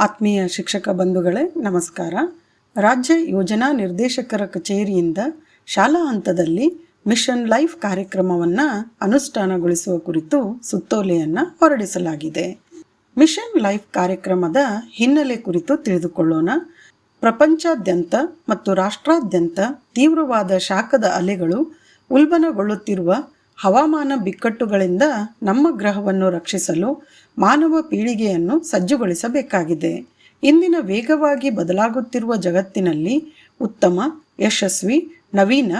ಆತ್ಮೀಯ ಶಿಕ್ಷಕ ಬಂಧುಗಳೇ, ನಮಸ್ಕಾರ. ರಾಜ್ಯ ಯೋಜನಾ ನಿರ್ದೇಶಕರ ಕಚೇರಿಯಿಂದ ಶಾಲಾ ಹಂತದಲ್ಲಿ ಮಿಷನ್ ಲೈಫ್ ಕಾರ್ಯಕ್ರಮವನ್ನು ಅನುಷ್ಠಾನಗೊಳಿಸುವ ಕುರಿತು ಸುತ್ತೋಲೆಯನ್ನು ಹೊರಡಿಸಲಾಗಿದೆ. ಮಿಷನ್ ಲೈಫ್ ಕಾರ್ಯಕ್ರಮದ ಹಿನ್ನೆಲೆ ಕುರಿತು ತಿಳಿದುಕೊಳ್ಳೋಣ. ಪ್ರಪಂಚಾದ್ಯಂತ ಮತ್ತು ರಾಷ್ಟ್ರಾದ್ಯಂತ ತೀವ್ರವಾದ ಶಾಖದ ಅಲೆಗಳು ಉಲ್ಬಣಗೊಳ್ಳುತ್ತಿರುವ ಹವಾಮಾನ ಬಿಕ್ಕಟ್ಟುಗಳಿಂದ ನಮ್ಮ ಗ್ರಹವನ್ನು ರಕ್ಷಿಸಲು ಮಾನವ ಪೀಳಿಗೆಯನ್ನು ಸಜ್ಜುಗೊಳಿಸಬೇಕಾಗಿದೆ. ಇಂದಿನ ವೇಗವಾಗಿ ಬದಲಾಗುತ್ತಿರುವ ಜಗತ್ತಿನಲ್ಲಿ ಉತ್ತಮ, ಯಶಸ್ವಿ, ನವೀನ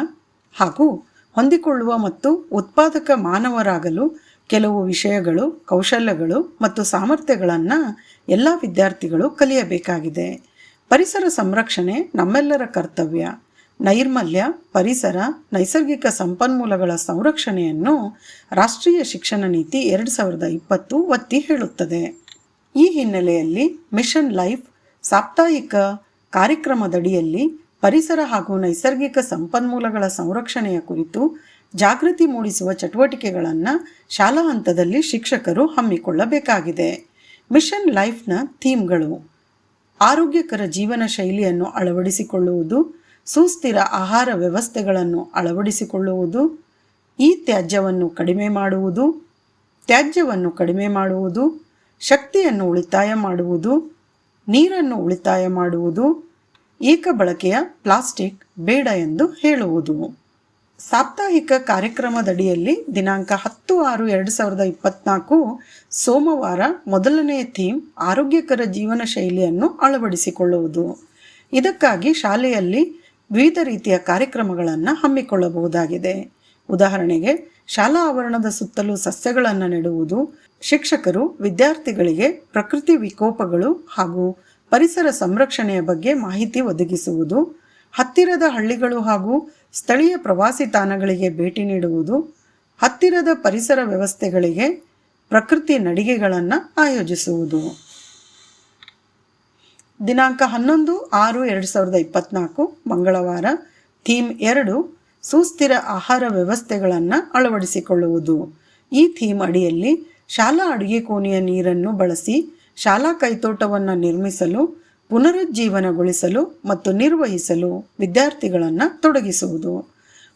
ಹಾಗೂ ಹೊಂದಿಕೊಳ್ಳುವ ಮತ್ತು ಉತ್ಪಾದಕ ಮಾನವರಾಗಲು ಕೆಲವು ವಿಷಯಗಳು ಕೌಶಲ್ಯಗಳು ಮತ್ತು ಸಾಮರ್ಥ್ಯಗಳನ್ನು ಎಲ್ಲ ವಿದ್ಯಾರ್ಥಿಗಳು ಕಲಿಯಬೇಕಾಗಿದೆ. ಪರಿಸರ ಸಂರಕ್ಷಣೆ ನಮ್ಮೆಲ್ಲರ ಕರ್ತವ್ಯ. ನೈರ್ಮಲ್ಯ, ಪರಿಸರ, ನೈಸರ್ಗಿಕ ಸಂಪನ್ಮೂಲಗಳ ಸಂರಕ್ಷಣೆಯನ್ನು ರಾಷ್ಟ್ರೀಯ ಶಿಕ್ಷಣ ನೀತಿ ಎರಡು ಸಾವಿರದ ಇಪ್ಪತ್ತು ಒತ್ತಿ ಹೇಳುತ್ತದೆ. ಈ ಹಿನ್ನೆಲೆಯಲ್ಲಿ ಮಿಷನ್ ಲೈಫ್ ಸಾಪ್ತಾಹಿಕ ಕಾರ್ಯಕ್ರಮದಡಿಯಲ್ಲಿ ಪರಿಸರ ಹಾಗೂ ನೈಸರ್ಗಿಕ ಸಂಪನ್ಮೂಲಗಳ ಸಂರಕ್ಷಣೆಯ ಕುರಿತು ಜಾಗೃತಿ ಮೂಡಿಸುವ ಚಟುವಟಿಕೆಗಳನ್ನು ಶಾಲಾ ಹಂತದಲ್ಲಿ ಶಿಕ್ಷಕರು ಹಮ್ಮಿಕೊಳ್ಳಬೇಕಾಗಿದೆ. ಮಿಷನ್ ಲೈಫ್ನ ಥೀಮ್ಗಳು ಆರೋಗ್ಯಕರ ಜೀವನ ಶೈಲಿಯನ್ನು ಅಳವಡಿಸಿಕೊಳ್ಳುವುದು ಸುಸ್ಥಿರ ಆಹಾರ ವ್ಯವಸ್ಥೆಗಳನ್ನು ಅಳವಡಿಸಿಕೊಳ್ಳುವುದು, ಈ ತ್ಯಾಜ್ಯವನ್ನು ಕಡಿಮೆ ಮಾಡುವುದು, ತ್ಯಾಜ್ಯವನ್ನು ಕಡಿಮೆ ಮಾಡುವುದು, ಶಕ್ತಿಯನ್ನು ಉಳಿತಾಯ ಮಾಡುವುದು, ನೀರನ್ನು ಉಳಿತಾಯ ಮಾಡುವುದು, ಏಕ ಬಳಕೆಯ ಪ್ಲಾಸ್ಟಿಕ್ ಬೇಡ ಎಂದು ಹೇಳುವುದು. ಸಾಪ್ತಾಹಿಕ ಕಾರ್ಯಕ್ರಮದಡಿಯಲ್ಲಿ ದಿನಾಂಕ ಹತ್ತು ಆರು ಎರಡು ಸಾವಿರದ ಇಪ್ಪತ್ನಾಲ್ಕು ಸೋಮವಾರ ಮೊದಲನೆಯ ಥೀಮ್ ಆರೋಗ್ಯಕರ ಜೀವನ ಶೈಲಿಯನ್ನು ಅಳವಡಿಸಿಕೊಳ್ಳುವುದು. ಇದಕ್ಕಾಗಿ ಶಾಲೆಯಲ್ಲಿ ವಿವಿಧ ರೀತಿಯ ಕಾರ್ಯಕ್ರಮಗಳನ್ನು ಹಮ್ಮಿಕೊಳ್ಳಬಹುದಾಗಿದೆ. ಉದಾಹರಣೆಗೆ, ಶಾಲಾ ಆವರಣದ ಸುತ್ತಲೂ ಸಸ್ಯಗಳನ್ನು ನೆಡುವುದು, ಶಿಕ್ಷಕರು ವಿದ್ಯಾರ್ಥಿಗಳಿಗೆ ಪ್ರಕೃತಿ ವಿಕೋಪಗಳು ಹಾಗೂ ಪರಿಸರ ಸಂರಕ್ಷಣೆಯ ಬಗ್ಗೆ ಮಾಹಿತಿ ಒದಗಿಸುವುದು, ಹತ್ತಿರದ ಹಳ್ಳಿಗಳು ಹಾಗೂ ಸ್ಥಳೀಯ ಪ್ರವಾಸಿ ತಾಣಗಳಿಗೆ ಭೇಟಿ ನೀಡುವುದು, ಹತ್ತಿರದ ಪರಿಸರ ವ್ಯವಸ್ಥೆಗಳಿಗೆ ಪ್ರಕೃತಿ ನಡಿಗೆಗಳನ್ನು ಆಯೋಜಿಸುವುದು. ದಿನಾಂಕ ಹನ್ನೊಂದು, ಆರು, ಎರಡು ಸಾವಿರದ ಇಪ್ಪತ್ನಾಲ್ಕು, ಮಂಗಳವಾರ, ಥೀಮ್ ಎರಡು, ಸುಸ್ಥಿರ ಆಹಾರ ವ್ಯವಸ್ಥೆಗಳನ್ನು ಅಳವಡಿಸಿಕೊಳ್ಳುವುದು. ಈ ಥೀಮ್ ಅಡಿಯಲ್ಲಿ ಶಾಲಾ ಅಡುಗೆ ಕೋಣೆಯ ನೀರನ್ನು ಬಳಸಿ ಶಾಲಾ ಕೈತೋಟವನ್ನು ನಿರ್ಮಿಸಲು, ಪುನರುಜ್ಜೀವನಗೊಳಿಸಲು ಮತ್ತು ನಿರ್ವಹಿಸಲು ವಿದ್ಯಾರ್ಥಿಗಳನ್ನು ತೊಡಗಿಸುವುದು.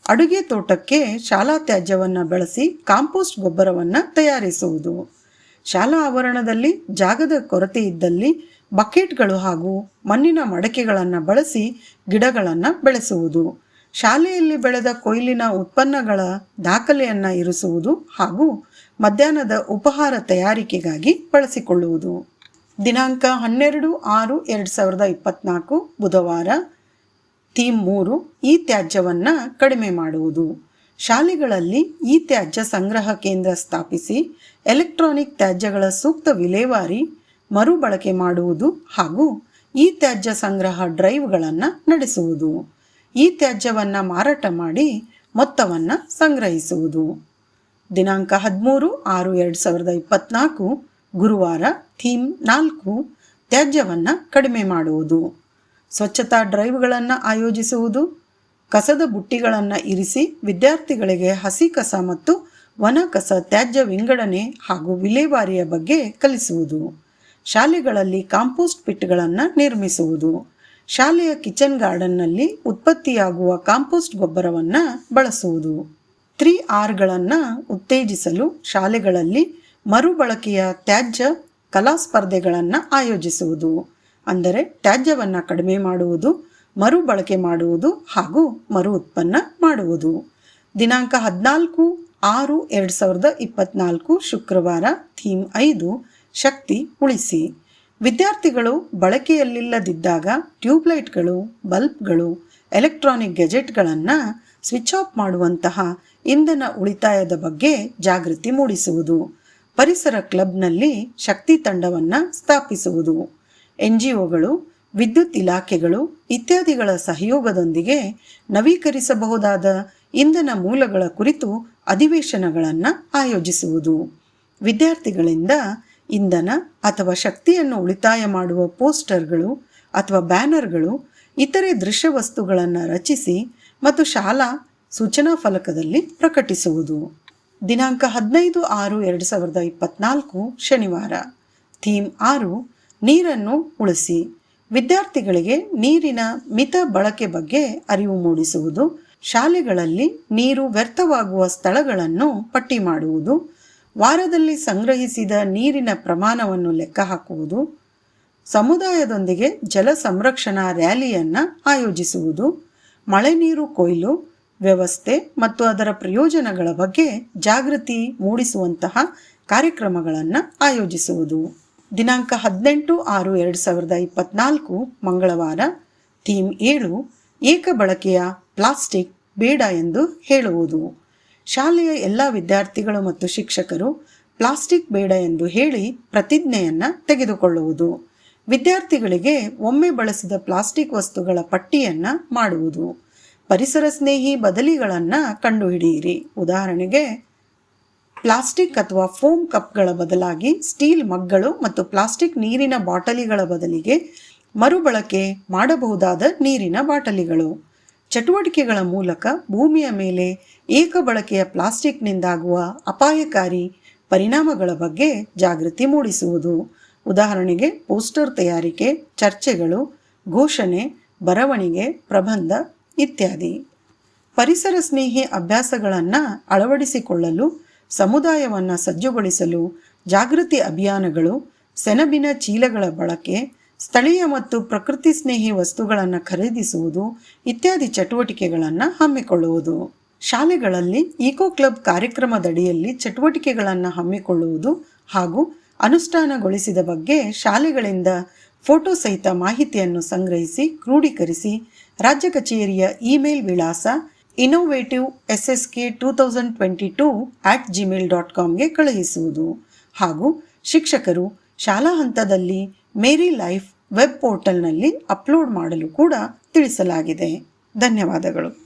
ಅಡುಗೆ ತೋಟಕ್ಕೆ ಶಾಲಾ ತ್ಯಾಜ್ಯವನ್ನು ಬಳಸಿ ಕಾಂಪೋಸ್ಟ್ ಗೊಬ್ಬರವನ್ನು ತಯಾರಿಸುವುದು. ಶಾಲಾ ಆವರಣದಲ್ಲಿ ಜಾಗದ ಕೊರತೆ ಇದ್ದಲ್ಲಿ ಬಕೆಟ್ಗಳು ಹಾಗೂ ಮಣ್ಣಿನ ಮಡಕೆಗಳನ್ನು ಬಳಸಿ ಗಿಡಗಳನ್ನು ಬೆಳೆಸುವುದು. ಶಾಲೆಯಲ್ಲಿ ಬೆಳೆದ ಕೊಯ್ಲಿನ ಉತ್ಪನ್ನಗಳ ದಾಖಲೆಯನ್ನು ಇರಿಸುವುದು ಹಾಗೂ ಮಧ್ಯಾಹ್ನದ ಉಪಹಾರ ತಯಾರಿಕೆಗಾಗಿ ಬಳಸಿಕೊಳ್ಳುವುದು. ದಿನಾಂಕ ಹನ್ನೆರಡು ಆರು ಎರಡು ಸಾವಿರದ ಇಪ್ಪತ್ನಾಲ್ಕು ಬುಧವಾರ ಥೀಮ್ ಮೂರು, ಈ ತ್ಯಾಜ್ಯವನ್ನು ಕಡಿಮೆ ಮಾಡುವುದು. ಶಾಲೆಗಳಲ್ಲಿ ಈ ತ್ಯಾಜ್ಯ ಸಂಗ್ರಹ ಕೇಂದ್ರ ಸ್ಥಾಪಿಸಿ ಎಲೆಕ್ಟ್ರಾನಿಕ್ ತ್ಯಾಜ್ಯಗಳ ಸೂಕ್ತ ವಿಲೇವಾರಿ ಮರುಬಳಕೆ ಮಾಡುವುದು ಹಾಗೂ ಈ ತ್ಯಾಜ್ಯ ಸಂಗ್ರಹ ಡ್ರೈವ್ಗಳನ್ನು ನಡೆಸುವುದು. ಈ ತ್ಯಾಜ್ಯವನ್ನು ಮಾರಾಟ ಮಾಡಿ ಮೊತ್ತವನ್ನು ಸಂಗ್ರಹಿಸುವುದು. ದಿನಾಂಕ ಹದಿಮೂರು ಆರು ಎರಡು ಸಾವಿರದ ಇಪ್ಪತ್ನಾಲ್ಕು, ಗುರುವಾರ ಥೀಮ್ ನಾಲ್ಕು, ತ್ಯಾಜ್ಯವನ್ನು ಕಡಿಮೆ ಮಾಡುವುದು. ಸ್ವಚ್ಛತಾ ಡ್ರೈವ್ಗಳನ್ನು ಆಯೋಜಿಸುವುದು. ಕಸದ ಬುಟ್ಟಿಗಳನ್ನು ಇರಿಸಿ ವಿದ್ಯಾರ್ಥಿಗಳಿಗೆ ಹಸಿ ಕಸ ಮತ್ತು ವನ ಕಸ ತ್ಯಾಜ್ಯ ವಿಂಗಡಣೆ ಹಾಗೂ ವಿಲೇವಾರಿಯ ಬಗ್ಗೆ ಕಲಿಸುವುದು. ಶಾಲೆಗಳಲ್ಲಿ ಕಾಂಪೋಸ್ಟ್ ಪಿಟ್ಗಳನ್ನು ನಿರ್ಮಿಸುವುದು. ಶಾಲೆಯ ಕಿಚನ್ ಗಾರ್ಡನ್ನಲ್ಲಿ ಉತ್ಪತ್ತಿಯಾಗುವ ಕಾಂಪೋಸ್ಟ್ ಗೊಬ್ಬರವನ್ನು ಬಳಸುವುದು. ತ್ರೀ ಆರ್ಗಳನ್ನು ಉತ್ತೇಜಿಸಲು ಶಾಲೆಗಳಲ್ಲಿ ಮರುಬಳಕೆಯ ತ್ಯಾಜ್ಯ ಕಲಾ ಸ್ಪರ್ಧೆಗಳನ್ನು ಆಯೋಜಿಸುವುದು. ಅಂದರೆ ತ್ಯಾಜ್ಯವನ್ನು ಕಡಿಮೆ ಮಾಡುವುದು, ಮರುಬಳಕೆ ಮಾಡುವುದು ಹಾಗೂ ಮರು ಉತ್ಪನ್ನ ಮಾಡುವುದು. ದಿನಾಂಕ ಹದಿನಾಲ್ಕು ಆರು ಎರಡು ಸಾವಿರದ ಇಪ್ಪತ್ನಾಲ್ಕು ಶುಕ್ರವಾರ ಥೀಮ್ ಐದು ಶಕ್ತಿ ಉಳಿಸಿ. ವಿದ್ಯಾರ್ಥಿಗಳು ಬಳಕೆಯಲ್ಲಿಲ್ಲದಿದ್ದಾಗ ಟ್ಯೂಬ್ಲೈಟ್ಗಳು, ಬಲ್ಬ್ಗಳು, ಎಲೆಕ್ಟ್ರಾನಿಕ್ ಗೆಜೆಟ್ಗಳನ್ನು ಸ್ವಿಚ್ ಆಫ್ ಮಾಡುವಂತಹ ಇಂಧನ ಉಳಿತಾಯದ ಬಗ್ಗೆ ಜಾಗೃತಿ ಮೂಡಿಸುವುದು. ಪರಿಸರ ಕ್ಲಬ್ನಲ್ಲಿ ಶಕ್ತಿ ತಂಡವನ್ನು ಸ್ಥಾಪಿಸುವುದು. ಎನ್ ಜಿ ಒಗಳು ವಿದ್ಯುತ್ ಇಲಾಖೆಗಳು ಇತ್ಯಾದಿಗಳ ಸಹಯೋಗದೊಂದಿಗೆ ನವೀಕರಿಸಬಹುದಾದ ಇಂಧನ ಮೂಲಗಳ ಕುರಿತು ಅಧಿವೇಶನಗಳನ್ನು ಆಯೋಜಿಸುವುದು. ವಿದ್ಯಾರ್ಥಿಗಳಿಂದ ಇಂಧನ ಅಥವಾ ಶಕ್ತಿಯನ್ನು ಉಳಿತಾಯ ಮಾಡುವ ಪೋಸ್ಟರ್ಗಳು ಅಥವಾ ಬ್ಯಾನರ್ಗಳು ಇತರೆ ದೃಶ್ಯ ವಸ್ತುಗಳನ್ನು ರಚಿಸಿ ಮತ್ತು ಶಾಲಾ ಸೂಚನಾ ಫಲಕದಲ್ಲಿ ಪ್ರಕಟಿಸುವುದು. ದಿನಾಂಕ ಹದಿನೈದು ಆರು ಎರಡು ಸಾವಿರದ ಇಪ್ಪತ್ನಾಲ್ಕು ಶನಿವಾರ. ಥೀಮ್ ಆರು, ನೀರನ್ನು ಉಳಿಸಿ. ವಿದ್ಯಾರ್ಥಿಗಳಿಗೆ ನೀರಿನ ಮಿತ ಬಳಕೆ ಬಗ್ಗೆ ಅರಿವು ಮೂಡಿಸುವುದು. ಶಾಲೆಗಳಲ್ಲಿ ನೀರು ವ್ಯರ್ಥವಾಗುವ ಸ್ಥಳಗಳನ್ನು ಪಟ್ಟಿ ಮಾಡುವುದು. ವಾರದಲ್ಲಿ ಸಂಗ್ರಹಿಸಿದ ನೀರಿನ ಪ್ರಮಾಣವನ್ನು ಲೆಕ್ಕ ಹಾಕುವುದು, ಸಮುದಾಯದೊಂದಿಗೆ ಜಲ ಸಂರಕ್ಷಣಾ ರ್ಯಾಲಿಯನ್ನು ಆಯೋಜಿಸುವುದು, ಮಳೆ ನೀರು ಕೊಯ್ಲು, ವ್ಯವಸ್ಥೆ ಮತ್ತು ಅದರ ಪ್ರಯೋಜನಗಳ ಬಗ್ಗೆ ಜಾಗೃತಿ ಮೂಡಿಸುವಂತಹ ಕಾರ್ಯಕ್ರಮಗಳನ್ನು ಆಯೋಜಿಸುವುದು. ದಿನಾಂಕ ಹದಿನೆಂಟು ಆರು ಎರಡು ಸಾವಿರದ ಇಪ್ಪತ್ನಾಲ್ಕು ಮಂಗಳವಾರ, ಥೀಮ್ ಏಳು, ಏಕ ಬಳಕೆಯ ಪ್ಲಾಸ್ಟಿಕ್ ಬೇಡ ಎಂದು ಹೇಳುವುದು. ಶಾಲೆಯ ಎಲ್ಲ ವಿದ್ಯಾರ್ಥಿಗಳು ಮತ್ತು ಶಿಕ್ಷಕರು ಪ್ಲಾಸ್ಟಿಕ್ ಬೇಡ ಎಂದು ಹೇಳಿ ಪ್ರತಿಜ್ಞೆಯನ್ನು ತೆಗೆದುಕೊಳ್ಳುವುದು. ವಿದ್ಯಾರ್ಥಿಗಳಿಗೆ ಒಮ್ಮೆ ಬಳಸಿದ ಪ್ಲಾಸ್ಟಿಕ್ ವಸ್ತುಗಳ ಪಟ್ಟಿಯನ್ನು ಮಾಡುವುದು. ಪರಿಸರ ಸ್ನೇಹಿ ಬದಲಿಗಳನ್ನು ಕಂಡುಹಿಡಿಯಿರಿ. ಉದಾಹರಣೆಗೆ, ಪ್ಲಾಸ್ಟಿಕ್ ಅಥವಾ ಫೋಮ್ ಕಪ್ಗಳ ಬದಲಾಗಿ ಸ್ಟೀಲ್ ಮಗ್ಗಳು ಮತ್ತು ಪ್ಲಾಸ್ಟಿಕ್ ನೀರಿನ ಬಾಟಲಿಗಳ ಬದಲಿಗೆ ಮರುಬಳಕೆ ಮಾಡಬಹುದಾದ ನೀರಿನ ಬಾಟಲಿಗಳು. ಚಟುವಟಿಕೆಗಳ ಮೂಲಕ ಭೂಮಿಯ ಮೇಲೆ ಏಕ ಬಳಕೆಯ ಪ್ಲಾಸ್ಟಿಕ್ನಿಂದಾಗುವ ಅಪಾಯಕಾರಿ ಪರಿಣಾಮಗಳ ಬಗ್ಗೆ ಜಾಗೃತಿ ಮೂಡಿಸುವುದು. ಉದಾಹರಣೆಗೆ ಪೋಸ್ಟರ್ ತಯಾರಿಕೆ, ಚರ್ಚೆಗಳು, ಘೋಷಣೆ, ಬರವಣಿಗೆ, ಪ್ರಬಂಧ ಇತ್ಯಾದಿ. ಪರಿಸರ ಸ್ನೇಹಿ ಅಭ್ಯಾಸಗಳನ್ನು ಅಳವಡಿಸಿಕೊಳ್ಳಲು, ಸಮುದಾಯವನ್ನು ಸಜ್ಜುಗೊಳಿಸಲು ಜಾಗೃತಿ ಅಭಿಯಾನಗಳು, ಸೆಣಬಿನ ಚೀಲಗಳ ಬಳಕೆ ಸ್ಥಳೀಯ ಮತ್ತು ಪ್ರಕೃತಿ ಸ್ನೇಹಿ ವಸ್ತುಗಳನ್ನು ಖರೀದಿಸುವುದು ಇತ್ಯಾದಿ ಚಟುವಟಿಕೆಗಳನ್ನು ಹಮ್ಮಿಕೊಳ್ಳುವುದು. ಶಾಲೆಗಳಲ್ಲಿ ಈಕೋ ಕ್ಲಬ್ ಕಾರ್ಯಕ್ರಮದಡಿಯಲ್ಲಿ ಚಟುವಟಿಕೆಗಳನ್ನು ಹಮ್ಮಿಕೊಳ್ಳುವುದು ಹಾಗೂ ಅನುಷ್ಠಾನಗೊಳಿಸಿದ ಬಗ್ಗೆ ಶಾಲೆಗಳಿಂದ ಫೋಟೋ ಸಹಿತ ಮಾಹಿತಿಯನ್ನು ಸಂಗ್ರಹಿಸಿ ಕ್ರೋಢೀಕರಿಸಿ ರಾಜ್ಯ ಕಚೇರಿಯ ಇಮೇಲ್ ವಿಳಾಸ innovative S S K two thousand twenty two at Gmail dot ಕಾಮ್ಗೆ ಕಳುಹಿಸುವುದು. ಹಾಗೂ ಶಿಕ್ಷಕರು ಶಾಲಾ ಹಂತದಲ್ಲಿ ಮೇರಿ ಲೈಫ್ ವೆಬ್ ಪೋರ್ಟಲ್ನಲ್ಲಿ ಅಪ್ಲೋಡ್ ಮಾಡಲು ಕೂಡ ತಿಳಿಸಲಾಗಿದೆ. ಧನ್ಯವಾದಗಳು.